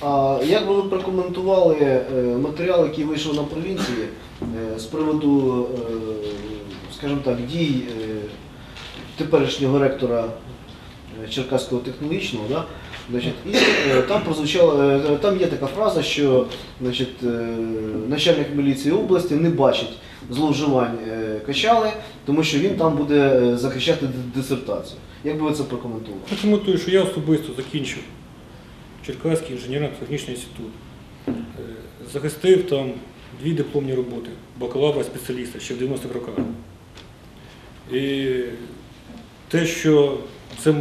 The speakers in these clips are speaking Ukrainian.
А як ви прокоментували е, матеріал, який вийшов на провінції е, з приводу, е, скажімо так, дій теперішнього ректора Черкаського технологічного, да? Значить, і там прозвучала, там є така фраза, що значить, начальник міліції області не бачить зловживань Качали, тому що він там буде захищати дисертацію. Як би ви це прокоментували? Я коментую, що я особисто закінчив Черкаський інженерно-технічний інститут. Е, Захистив там дві дипломні роботи бакалавра спеціаліста ще в 90-х роках. І те, що це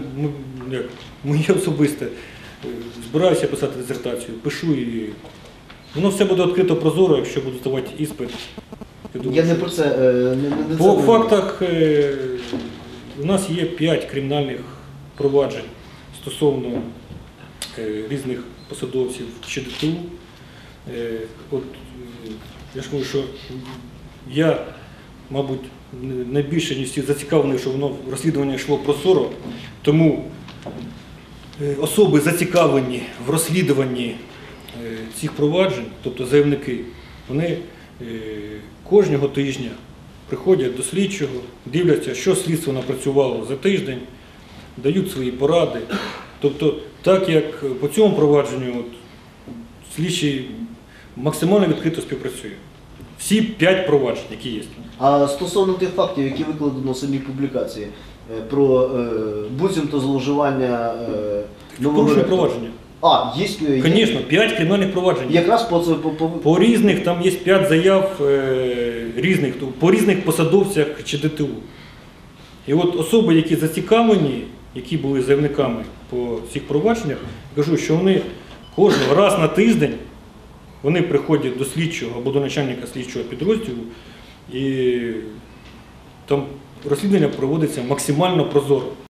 як, моє особисте, е, збираюся писати дисертацію, пишу і воно все буде відкрито прозоро, якщо буду здавати іспит. думаю, Я не про це е, не, не, по це фактах у нас є 5 кримінальних проваджень стосовно різних посадовців ЧДТУ. Е, От, е, я ж кажу, що я, мабуть, найбільше ніж зацікавлений, що воно розслідування йшло прозоро, тому е, особи зацікавлені в розслідуванні е, цих проваджень, тобто заявники, вони е, кожного тижня приходять до слідчого, дивляться, що слідство напрацювало за тиждень, дають свої поради. Тобто, так як по цьому провадженню от, слідчий максимально відкрито співпрацює. Всі п'ять проваджень, які є. А стосовно тих фактів, які викладено в самій публікації, е, про е, буцімто зловживання е, Порушення провадження. А, є, є Звісно, п'ять кримінальних проваджень. якраз по, по, по, По різних там є п'ять заяв е, різних, по різних посадовцях чи ДТУ. І от особи, які зацікавлені, які були заявниками по цих провадженнях, кажу, що вони кожного раз на тиждень вони приходять до слідчого або до начальника слідчого підрозділу, і там розслідування проводиться максимально прозоро.